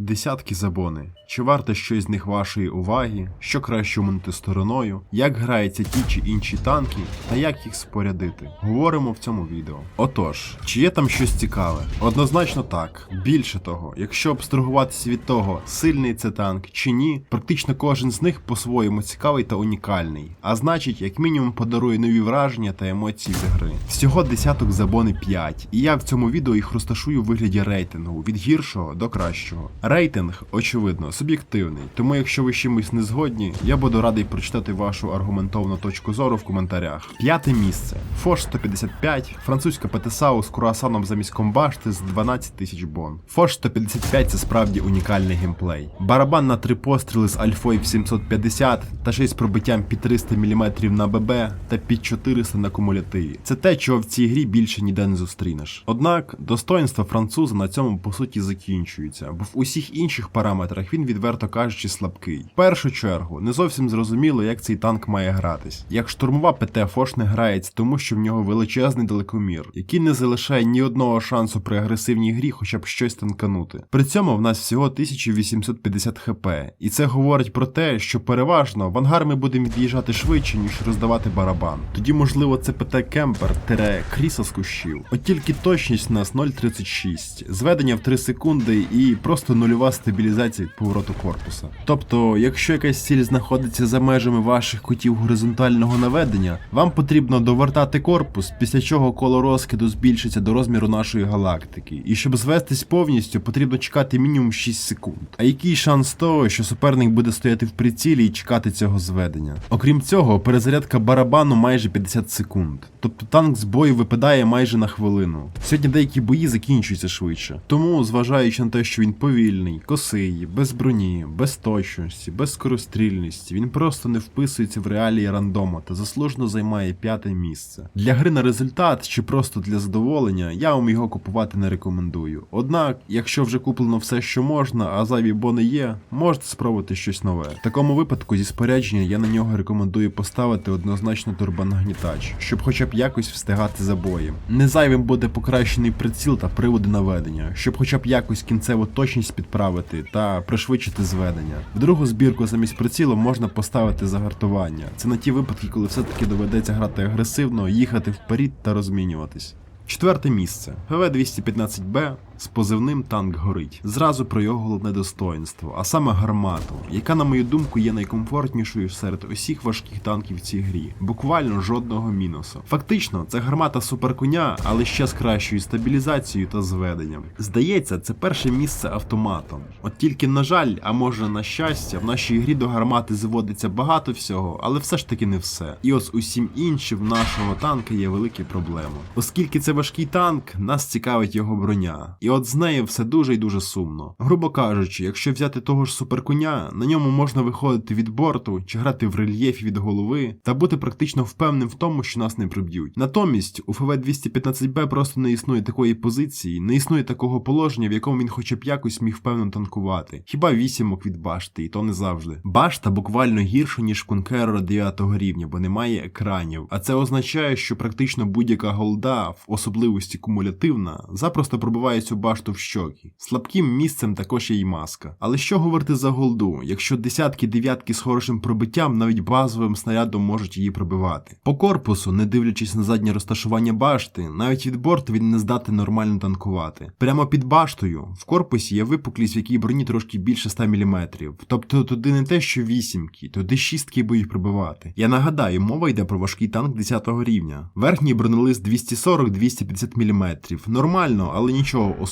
Десятки забони. Чи варте щось з них вашої уваги? Що краще уминути стороною? Як граються ті чи інші танки, та як їх спорядити? Говоримо в цьому відео. Отож, чи є там щось цікаве? Однозначно так. Більше того, якщо абстрагуватися від того, сильний це танк чи ні, практично кожен з них по-своєму цікавий та унікальний. А значить, як мінімум подарує нові враження та емоції з гри. Всього десяток забони 5, і я в цьому відео їх розташую у вигляді рейтингу від гіршого до кращого. Рейтинг, очевидно, суб'єктивний, тому якщо ви з чимось не згодні, я буду радий прочитати вашу аргументовну точку зору в коментарях. П'яте місце. Фош 155, французька ПТСАУ з круасаном замість комбашти з 12 тисяч бон. Фош 155 це справді унікальний геймплей. Барабан на три постріли з альфою в 750 та ще й з пробиттям під 300 мм на ББ та під 400 на кумулятиві. Це те, чого в цій грі більше ніде не зустрінеш. Однак достоинства француза на цьому по суті закінчуються, бо в усіх інших параметрах він відверто кажучи слабкий. В першу чергу не зовсім зрозуміло, як цей танк має гратись. Як штурмова ПТ Фош не грається, тому що в нього величезний далекомір, який не залишає ні одного шансу при агресивній грі, хоча б щось танканути. При цьому в нас всього 1850 хп, і це говорить про те, що переважно в ангар ми будемо від'їжджати швидше, ніж роздавати барабан. Тоді, можливо, це ПТ Кемпер тире кріса з кущів. От тільки точність у нас 0.36, зведення в 3 секунди і просто нульова стабілізація повороту корпуса. Тобто, якщо якась ціль знаходиться за межами ваших кутів горизонтального наведення, вам потрібно довертати корпус, після чого коло розкиду збільшиться до розміру нашої галактики. І щоб звестись повністю, потрібно чекати мінімум 6 секунд. А який шанс того, що суперник буде стояти в прицілі і чекати цього зведення? Окрім цього, перезарядка барабану майже 50 секунд. Тобто танк з бою випадає майже на хвилину. Сьогодні деякі бої закінчуються швидше. Тому, зважаючи на те, що він повільний, косий, без броні, без точності, без скорострільності, він просто не вписується в реалії рандома та заслужено займає п'яте місце. Для гри на результат чи просто для задоволення, я вам його купувати не рекомендую. Однак, якщо вже куплено все, що можна, а зайві бони є, можете спробувати щось нове. В такому випадку зі спорядження я на нього рекомендую поставити однозначно турбонагнітач, щоб хоча б якось встигати за боєм. Не зайвим буде покращений приціл та приводи наведення, щоб хоча б якось кінцеву точність підправити та пришвидшити зведення. В другу збірку замість прицілу можна поставити загартування. Це на ті випадки, коли все-таки доведеться грати агресивно, їхати вперед та розмінюватись. Четверте місце. ГВ-215Б з позивним танк горить. Зразу про його головне достоинство, а саме гармату, яка, на мою думку, є найкомфортнішою серед усіх важких танків в цій грі. Буквально жодного мінусу. Фактично, це гармата суперконя, але ще з кращою стабілізацією та зведенням. Здається, це перше місце автоматом. От тільки, на жаль, а може на щастя, в нашій грі до гармати зводиться багато всього, але все ж таки не все. І ось усім іншим в нашого танка є великі проблеми. Оскільки це важкий танк, нас цікавить його броня. І от з нею все дуже і дуже сумно. Грубо кажучи, якщо взяти того ж суперконя, на ньому можна виходити від борту чи грати в рельєфі від голови та бути практично впевненим в тому, що нас не приб'ють. Натомість у ФВ 215Б просто не існує такої позиції, не існує такого положення, в якому він хоча б якось міг впевнено танкувати. Хіба вісімок від башти, і то не завжди. Башта буквально гірша, ніж Конкерора 9 рівня, бо немає екранів. А це означає, що практично будь-яка голда, в особливості кумулятивна, запросто пробиває цю башту в щоки. Слабким місцем також є й маска. Але що говорити за голду, якщо десятки дев'ятки з хорошим пробиттям навіть базовим снарядом можуть її пробивати? По корпусу, не дивлячись на заднє розташування башти, навіть від борту він не здатний нормально танкувати. Прямо під баштою в корпусі є випуклість, в якій броні трошки більше 100 мм. Тобто туди не те, що вісімки, туди шістки будуть пробивати. Я нагадаю, мова йде про важкий танк 10 рівня. Верхній бронелист 240-250 мм. Нормально, але нічого особливого.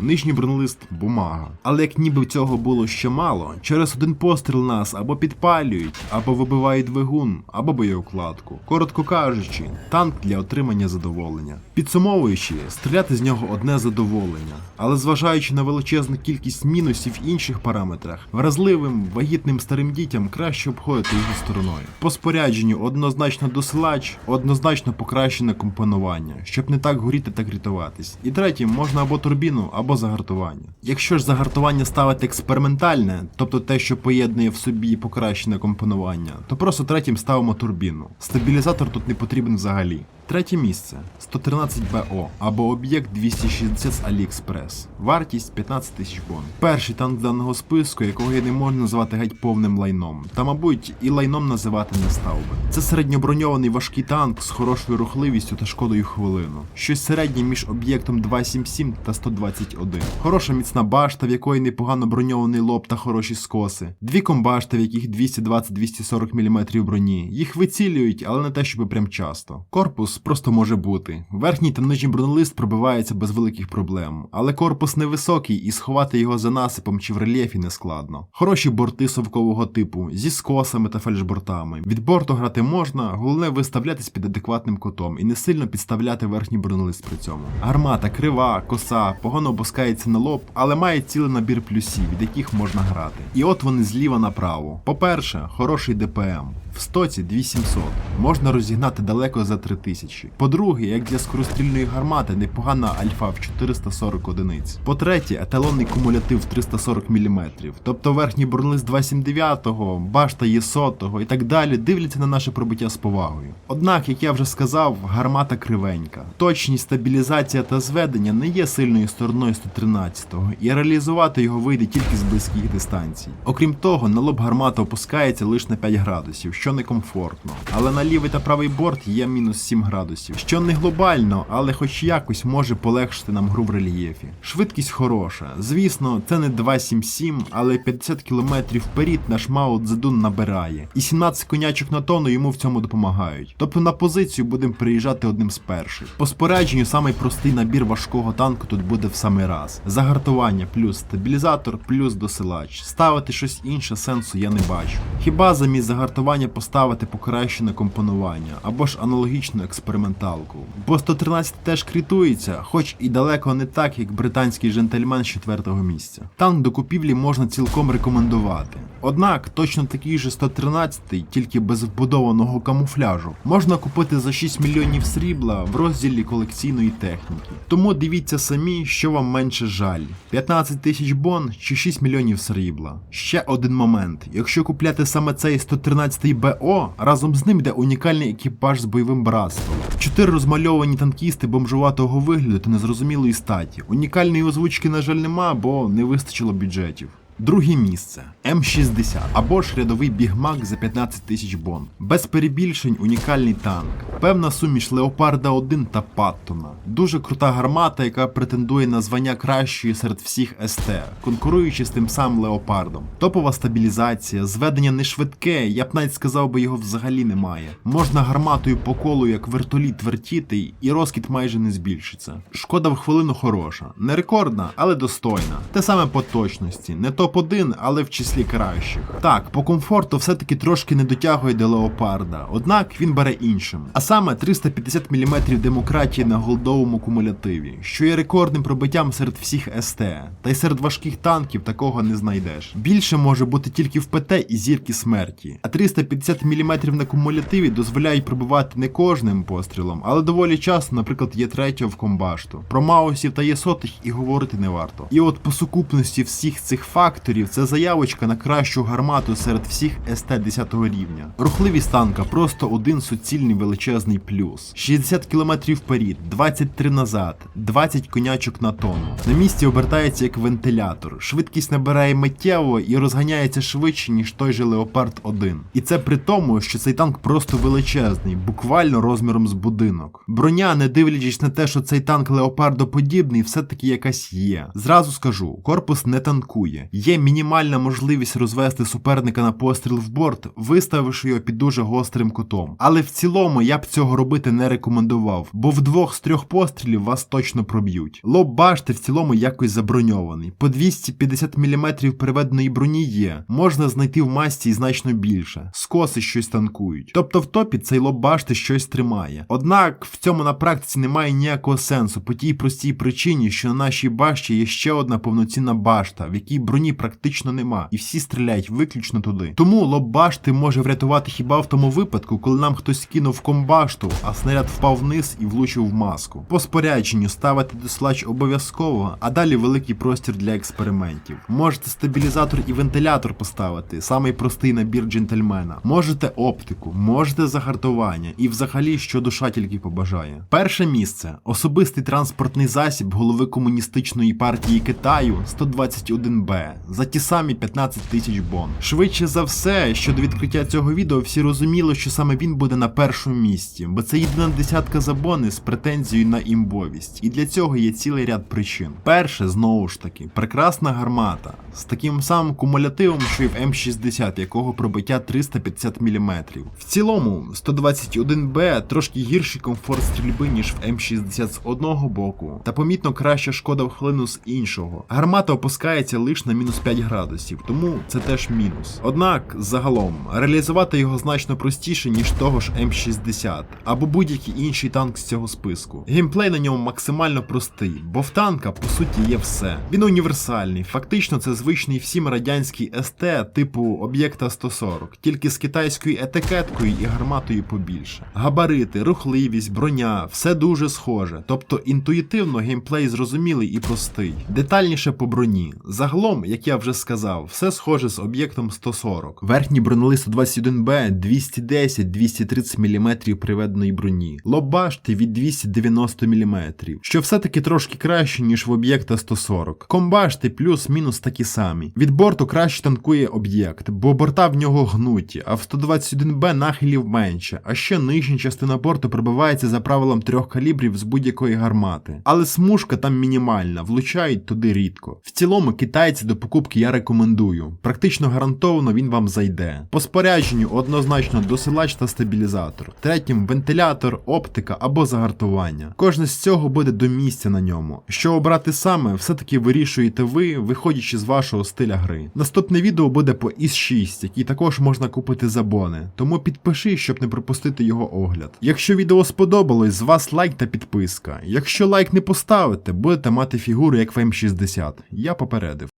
Нижній бронелист бумага. Але як ніби цього було ще мало, через один постріл нас або підпалюють, або вибивають двигун, або боєукладку. Коротко кажучи, танк для отримання задоволення. Підсумовуючи, стріляти з нього одне задоволення, але зважаючи на величезну кількість мінусів в інших параметрах, вразливим, вагітним старим дітям краще обходити його стороною. По спорядженню однозначно досилач, однозначно покращене компонування, щоб не так горіти та рятуватись. І третім можна або турбіну, або загартування. Якщо ж загартування ставити експериментальне, тобто те, що поєднує в собі покращене компонування, то просто третім ставимо турбіну. Стабілізатор тут не потрібен взагалі. Третє місце 113 БО або об'єкт 260 з AliExpress. Вартість 15 тисяч бон. Перший танк даного списку, якого я не можу назвати геть повним лайном. Та, мабуть, і лайном називати не став би. Це середньоброньований важкий танк з хорошою рухливістю та шкодою хвилину. Щось середнє між об'єктом 277 та 121. Хороша міцна башта, в якої непогано броньований лоб та хороші скоси. Дві комбашти, в яких 220-240 мм броні. Їх вицілюють, але не те, щоб прям часто. Корпус просто може бути. Верхній та нижній бронелист пробивається без великих проблем, але корпус невисокий і сховати його за насипом чи в рельєфі не складно. Хороші борти совкового типу, зі скосами та фальшбортами. Від борту грати можна, головне виставлятись під адекватним кутом і не сильно підставляти верхній бронелист при цьому. Гармата крива, коса, погано опускається на лоб, але має цілий набір плюсів, від яких можна грати. І от вони зліва направо. По-перше, хороший ДПМ. В стоці 2700. Можна розігнати далеко за 3000. По-друге, як для скорострільної гармати, непогана альфа в 440 одиниць. По-третє, еталонний кумулятив 340 мм. Тобто верхній бронелист 279, башта є сотого і так далі дивляться на наше пробиття з повагою. Однак, як я вже сказав, гармата кривенька. Точність, стабілізація та зведення не є сильною стороною 113-го, і реалізувати його вийде тільки з близьких дистанцій. Окрім того, на лоб гармата опускається лише на 5 градусів, що некомфортно. Але на лівий та правий борт є мінус 7 градусів, що не глобально, але хоч якось може полегшити нам гру в рельєфі. Швидкість хороша. Звісно, це не 277, але 50 км вперед наш Мао Цзедун набирає. І 17 конячок на тонну йому в цьому допомагають. Тобто на позицію будемо приїжджати одним з перших. По спорядженню самий простий набір важкого танку тут буде в самий раз. Загартування плюс стабілізатор, плюс досилач. Ставити щось інше сенсу я не бачу. Хіба замість загартування поставити покращене компонування або ж аналогічну експерименталку. Бо 113 теж крітується, хоч і далеко не так, як британський джентльмен з четвертого місця. Танк до купівлі можна цілком рекомендувати. Однак точно такий же 113, тільки без вбудованого камуфляжу, можна купити за 6 мільйонів срібла в розділі колекційної техніки. Тому дивіться самі, що вам менше жаль: 15 тисяч бон чи 6 мільйонів срібла. Ще один момент: якщо купляти саме цей 113 БО, разом з ним йде унікальний екіпаж з бойовим братством. Чотири розмальовані танкісти бомжуватого вигляду та незрозумілої статі. Унікальної озвучки, на жаль, нема, бо не вистачило бюджетів. Друге місце М60 або ж рядовий бігмак за 15 тисяч бон. Без перебільшень унікальний танк. Певна суміш Леопарда 1 та Паттона. Дуже крута гармата, яка претендує на звання кращої серед всіх СТ, конкуруючи з тим самим Леопардом. Топова стабілізація, зведення не швидке, я б навіть сказав би його взагалі немає. Можна гарматою по колу як вертоліт вертіти, і розкіт майже не збільшиться. Шкода в хвилину хороша, не рекордна, але достойна. Те саме по точності, не топ-1, але в числі кращих. Так, по комфорту все-таки трошки не дотягує до леопарда, однак він бере іншим. А саме 350 мм демократії на голдовому кумулятиві, що є рекордним пробиттям серед всіх СТ, та й серед важких танків такого не знайдеш. Більше може бути тільки в ПТ і зірки смерті. А 350 мм на кумулятиві дозволяють пробивати не кожним пострілом, але доволі часто, наприклад, є третього в комбашту. Про маусів та є сотих і говорити не варто. І от по сукупності всіх цих факторів це заявочка на кращу гармату серед всіх СТ 10 рівня. Рухливість танка просто один суцільний величезний плюс. 60 км вперед, 23 назад, 20 конячок на тонну. На місці обертається як вентилятор. Швидкість набирає миттєво і розганяється швидше, ніж той же Леопард 1. І це при тому, що цей танк просто величезний, буквально розміром з будинок. Броня, не дивлячись на те, що цей танк леопардоподібний, все-таки якась є. Зразу скажу, корпус не танкує. Є мінімальна можливість розвести суперника на постріл в борт, виставивши його під дуже гострим кутом. Але в цілому я б цього робити не рекомендував, бо в двох з трьох пострілів вас точно проб'ють. Лоб башти в цілому якось заброньований. По 250 мм приведеної броні є, можна знайти в масті і значно більше. Скоси щось танкують. Тобто в топі цей лоб башти щось тримає. Однак в цьому на практиці немає ніякого сенсу по тій простій причині, що на нашій башті є ще одна повноцінна башта, в якій броні броні практично нема, і всі стріляють виключно туди. Тому лоб-башти може врятувати хіба в тому випадку, коли нам хтось кинув комбашту, а снаряд впав вниз і влучив в маску. По спорядженню ставити дослач обов'язково, а далі великий простір для експериментів. Можете стабілізатор і вентилятор поставити, самий простий набір джентльмена. Можете оптику, можете загартування і взагалі що душа тільки побажає. Перше місце особистий транспортний засіб голови комуністичної партії Китаю 121Б за ті самі 15 тисяч бон. Швидше за все, що до відкриття цього відео всі розуміли, що саме він буде на першому місці, бо це єдина десятка за бони з претензією на імбовість. І для цього є цілий ряд причин. Перше, знову ж таки, прекрасна гармата з таким самим кумулятивом, що й в М60, якого пробиття 350 мм. В цілому, 121Б трошки гірший комфорт стрільби, ніж в М60 з одного боку, та помітно краща шкода в хвилину з іншого. Гармата опускається лише на мінус 5 градусів, тому це теж мінус. Однак, загалом, реалізувати його значно простіше, ніж того ж М60 або будь-який інший танк з цього списку. Геймплей на ньому максимально простий, бо в танка по суті є все. Він універсальний, фактично це звичний всім радянський СТ типу об'єкта 140, тільки з китайською етикеткою і гарматою побільше. Габарити, рухливість, броня, все дуже схоже, тобто інтуїтивно геймплей зрозумілий і простий. Детальніше по броні. Загалом, як я вже сказав, все схоже з об'єктом 140. Верхній бронелист 121Б 210-230 мм приведеної броні, лоб-башти від 290 мм, що все-таки трошки краще, ніж в об'єкта 140. Комбашти плюс-мінус такі самі. Від борту краще танкує об'єкт, бо борта в нього гнуті, а в 121Б нахилів менше, а ще нижня частина борту пробивається за правилом трьох калібрів з будь-якої гармати. Але смужка там мінімальна, влучають туди рідко. В цілому китайці до покупки я рекомендую. Практично гарантовано він вам зайде. По спорядженню однозначно досилач та стабілізатор. Третім вентилятор, оптика або загартування. Кожне з цього буде до місця на ньому. Що обрати саме, все-таки вирішуєте ви, виходячи з вашого стиля гри. Наступне відео буде по ІС-6, який також можна купити за бони. Тому підпиши, щоб не пропустити його огляд. Якщо відео сподобалось, з вас лайк та підписка. Якщо лайк не поставите, будете мати фігуру як в М60. Я попередив.